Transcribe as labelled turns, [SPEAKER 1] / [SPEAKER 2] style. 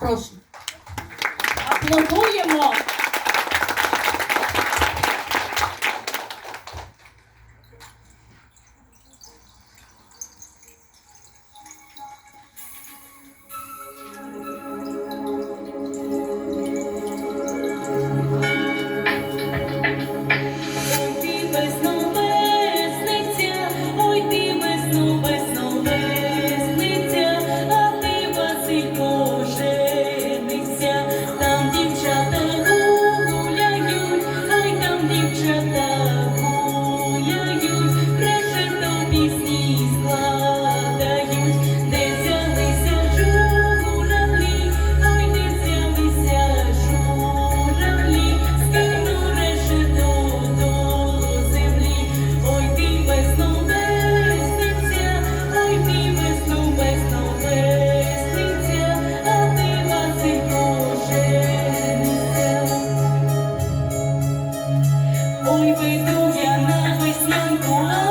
[SPEAKER 1] Прошу. Аплодуємо
[SPEAKER 2] dívčata. Ой, вийду я на веснянку.